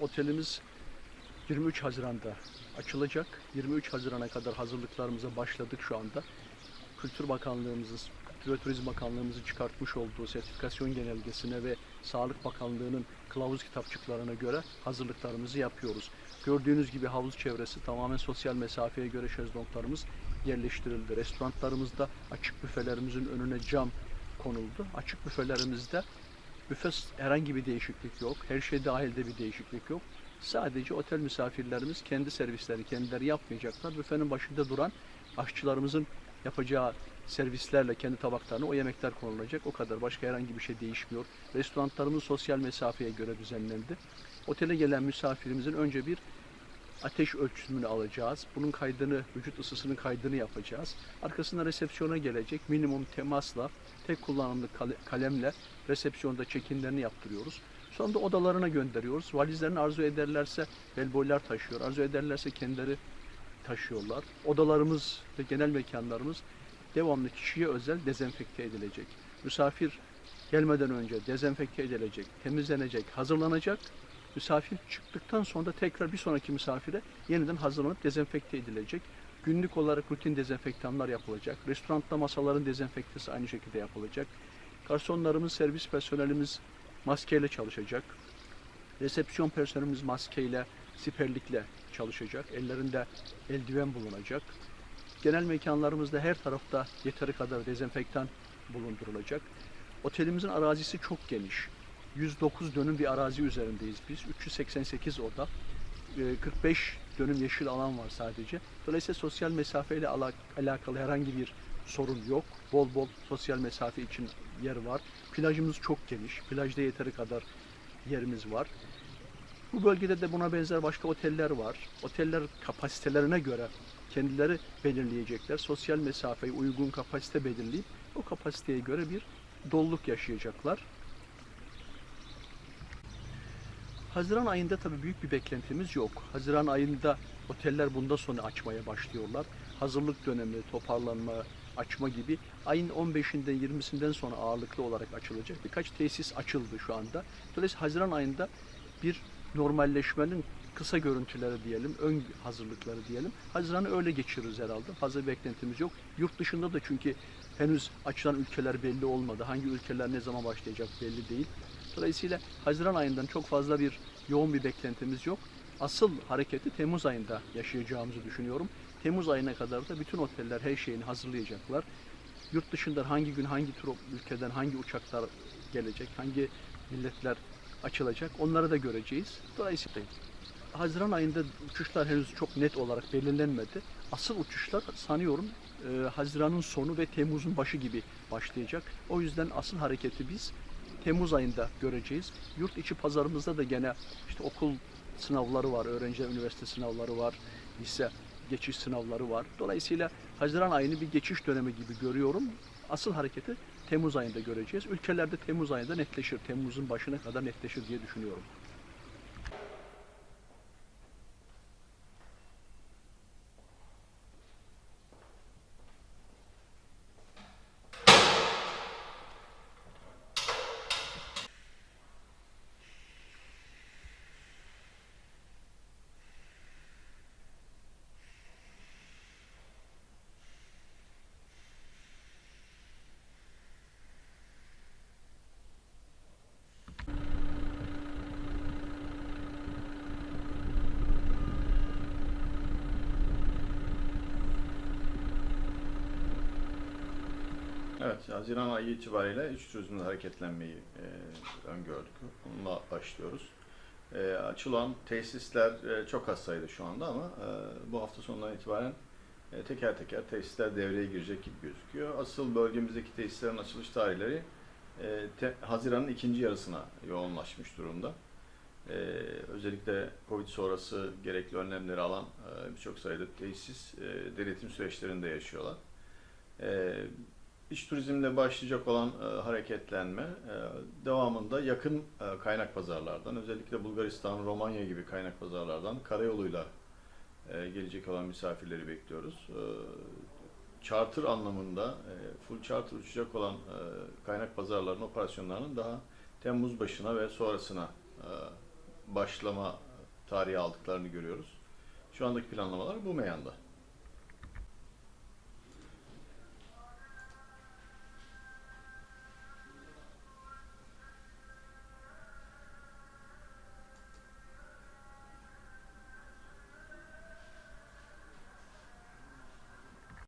Otelimiz 23 Haziran'da açılacak. 23 Haziran'a kadar hazırlıklarımıza başladık şu anda. Kültür Bakanlığımızın, Kültür ve Turizm Bakanlığımızın çıkartmış olduğu sertifikasyon genelgesine ve Sağlık Bakanlığı'nın kılavuz kitapçıklarına göre hazırlıklarımızı yapıyoruz. Gördüğünüz gibi havuz çevresi tamamen sosyal mesafeye göre şezlonglarımız yerleştirildi. Restoranlarımızda açık büfelerimizin önüne cam konuldu. Açık büfelerimizde büfe herhangi bir değişiklik yok. Her şey dahilde bir değişiklik yok. Sadece otel misafirlerimiz kendi servisleri kendileri yapmayacaklar. Büfenin başında duran aşçılarımızın yapacağı servislerle kendi tabaklarına o yemekler konulacak. O kadar. Başka herhangi bir şey değişmiyor. Restoranlarımız sosyal mesafeye göre düzenlendi. Otele gelen misafirimizin önce bir ateş ölçümünü alacağız. Bunun kaydını, vücut ısısının kaydını yapacağız. Arkasında resepsiyona gelecek. Minimum temasla, tek kullanımlı kale- kalemle resepsiyonda çekimlerini yaptırıyoruz. Sonra da odalarına gönderiyoruz. Valizlerini arzu ederlerse belboylar taşıyor. Arzu ederlerse kendileri taşıyorlar. Odalarımız ve genel mekanlarımız devamlı kişiye özel dezenfekte edilecek. Misafir gelmeden önce dezenfekte edilecek, temizlenecek, hazırlanacak. Misafir çıktıktan sonra da tekrar bir sonraki misafire yeniden hazırlanıp dezenfekte edilecek. Günlük olarak rutin dezenfektanlar yapılacak. Restoranda masaların dezenfektesi aynı şekilde yapılacak. Garsonlarımız, servis personelimiz maskeyle çalışacak. Resepsiyon personelimiz maskeyle, siperlikle çalışacak. Ellerinde eldiven bulunacak. Genel mekanlarımızda her tarafta yeteri kadar dezenfektan bulundurulacak. Otelimizin arazisi çok geniş. 109 dönüm bir arazi üzerindeyiz biz. 388 oda. Ee, 45 dönüm yeşil alan var sadece. Dolayısıyla sosyal mesafeyle ala- alakalı herhangi bir sorun yok. Bol bol sosyal mesafe için yer var. Plajımız çok geniş. Plajda yeteri kadar yerimiz var. Bu bölgede de buna benzer başka oteller var. Oteller kapasitelerine göre kendileri belirleyecekler. Sosyal mesafeyi uygun kapasite belirleyip o kapasiteye göre bir doluluk yaşayacaklar. Haziran ayında tabii büyük bir beklentimiz yok. Haziran ayında oteller bundan sonra açmaya başlıyorlar. Hazırlık dönemi, toparlanma, açma gibi ayın 15'inden 20'sinden sonra ağırlıklı olarak açılacak. Birkaç tesis açıldı şu anda. Dolayısıyla Haziran ayında bir normalleşmenin kısa görüntüleri diyelim, ön hazırlıkları diyelim. Haziran'ı öyle geçiririz herhalde. Fazla beklentimiz yok. Yurt dışında da çünkü henüz açılan ülkeler belli olmadı. Hangi ülkeler ne zaman başlayacak belli değil. Dolayısıyla Haziran ayından çok fazla bir yoğun bir beklentimiz yok. Asıl hareketi Temmuz ayında yaşayacağımızı düşünüyorum. Temmuz ayına kadar da bütün oteller her şeyini hazırlayacaklar. Yurt dışından hangi gün hangi tür ülkeden hangi uçaklar gelecek, hangi milletler açılacak onları da göreceğiz. Dolayısıyla Haziran ayında uçuşlar henüz çok net olarak belirlenmedi. Asıl uçuşlar sanıyorum e, Haziran'ın sonu ve Temmuz'un başı gibi başlayacak. O yüzden asıl hareketi biz Temmuz ayında göreceğiz. Yurt içi pazarımızda da gene işte okul sınavları var, öğrenciler üniversite sınavları var, lise geçiş sınavları var. Dolayısıyla Haziran ayını bir geçiş dönemi gibi görüyorum. Asıl hareketi Temmuz ayında göreceğiz. Ülkelerde Temmuz ayında netleşir. Temmuz'un başına kadar netleşir diye düşünüyorum. Evet, Haziran ayı itibariyle iç turizmde hareketlenmeyi e, öngördük. Bununla başlıyoruz. E, açılan tesisler e, çok az sayıda şu anda ama e, bu hafta sonundan itibaren e, teker teker tesisler devreye girecek gibi gözüküyor. Asıl bölgemizdeki tesislerin açılış tarihleri e, te- Haziran'ın ikinci yarısına yoğunlaşmış durumda. E, özellikle Covid sonrası gerekli önlemleri alan e, birçok sayıda tesis e, denetim süreçlerinde yaşıyorlar. E, İç turizmle başlayacak olan e, hareketlenme e, devamında yakın e, kaynak pazarlardan özellikle Bulgaristan, Romanya gibi kaynak pazarlardan karayoluyla e, gelecek olan misafirleri bekliyoruz. E, charter anlamında e, full charter uçacak olan e, kaynak pazarlarının operasyonlarının daha Temmuz başına ve sonrasına e, başlama tarihi aldıklarını görüyoruz. Şu andaki planlamalar bu meyanda.